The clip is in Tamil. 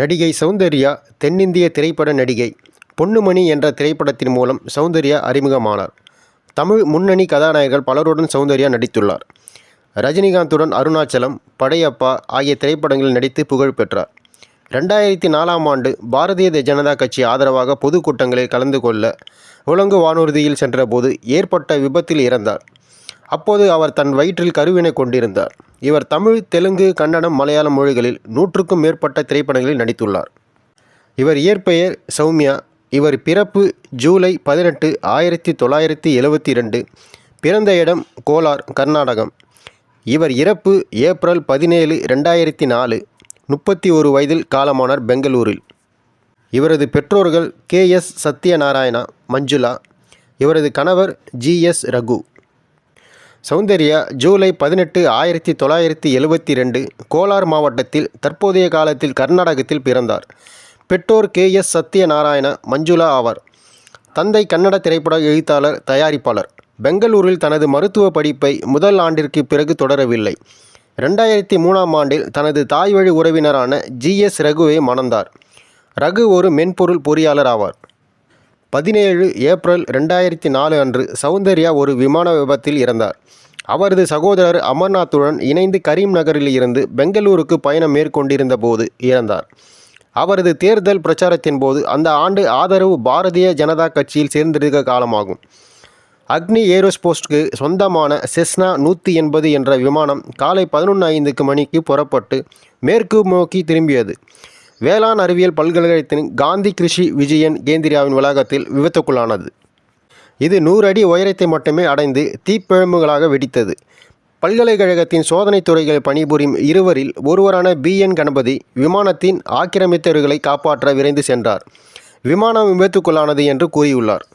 நடிகை சௌந்தர்யா தென்னிந்திய திரைப்பட நடிகை பொன்னுமணி என்ற திரைப்படத்தின் மூலம் சௌந்தர்யா அறிமுகமானார். தமிழ் முன்னணி கதாநாயகர்கள் பலருடன் சௌந்தர்யா நடித்துள்ளார். ரஜினிகாந்துடன் அருணாச்சலம் படையப்பா ஆகிய திரைப்படங்களில் நடித்து புகழ் பெற்றார். ரெண்டாயிரத்தி நாலாம் ஆண்டு பாரதிய ஜனதா கட்சி ஆதரவாக பொதுக்கூட்டங்களில் கலந்து கொள்ள உலங்கு வானூர்தியில் சென்றபோது ஏற்பட்ட விபத்தில் இறந்தார். அப்போது அவர் தன் வயிற்றில் கருவினை கொண்டிருந்தார். இவர் தமிழ் தெலுங்கு கன்னடம் மலையாள மொழிகளில் நூற்றுக்கும் மேற்பட்ட திரைப்படங்களில் நடித்துள்ளார். இவர் இயற்பெயர் சௌமியா. இவர் பிறப்பு ஜூலை பதினெட்டு ஆயிரத்தி தொள்ளாயிரத்தி எழுவத்தி ரெண்டு பிறந்த இடம் கோலார் கர்நாடகம். இவர் இறப்பு ஏப்ரல் பதினேழு ரெண்டாயிரத்தி நாலு. முப்பத்தி ஒரு வயதில் காலமானார் பெங்களூரில். இவரது பெற்றோர்கள் கே எஸ் சத்யநாராயணா மஞ்சுளா. இவரது கணவர் ஜி எஸ் ரகு. சௌந்தர்யா ஜூலை பதினெட்டு ஆயிரத்தி தொள்ளாயிரத்தி எழுபத்தி ரெண்டு கோலார் மாவட்டத்தில் தற்போதைய காலத்தில் கர்நாடகத்தில் பிறந்தார். பெற்றோர் கே. எஸ். சத்யநாராயண மஞ்சுளா ஆவார். தந்தை கன்னட திரைப்பட எழுத்தாளர் தயாரிப்பாளர். பெங்களூரில் தனது மருத்துவ படிப்பை முதல் ஆண்டிற்கு பிறகு தொடரவில்லை. ரெண்டாயிரத்தி மூணாம் ஆண்டில் தனது தாய்வழி உறவினரான ஜி. எஸ். ரகுவை மணந்தார். ரகு ஒரு மென்பொருள் பொறியாளர் ஆவார். பதினேழு ஏப்ரல் ரெண்டாயிரத்தி நாலு அன்று சௌந்தர்யா ஒரு விமான விபத்தில் இறந்தார். அவரது சகோதரர் அமர்நாத்துடன் இணைந்து கரீம் நகரில் இருந்து பெங்களூருக்கு பயணம் மேற்கொண்டிருந்த போது இறந்தார். அவரது தேர்தல் பிரச்சாரத்தின் போது அந்த ஆண்டு ஆதரவு பாரதிய ஜனதா கட்சியில் சேர்ந்திருக்க காலமாகும். அக்னி ஏரோஸ்போஸ்ட்க்கு சொந்தமான செஸ்னா நூற்றி எண்பது என்ற விமானம் காலை பதினொன்று ஐந்துக்கு மணிக்கு புறப்பட்டு மேற்கு நோக்கி திரும்பியது. வேளாண் அறிவியல் பல்கலைக்கழகத்தின் காந்தி கிருஷி விஜயன் கேந்திரியாவின் வளாகத்தில் விபத்துக்குள்ளானது. இது நூறு அடி உயரத்தை மட்டுமே அடைந்து தீப்பிழம்புகளாக வெடித்தது. பல்கலைக்கழகத்தின் சோதனைத் துறைகளில் பணிபுரியும் இருவரில் ஒருவரான பி. என். கணபதி விமானத்தின் ஆக்கிரமித்தவர்களை காப்பாற்ற விரைந்து சென்றார். விமானம் விபத்துக்குள்ளானது என்று கூறியுள்ளார்.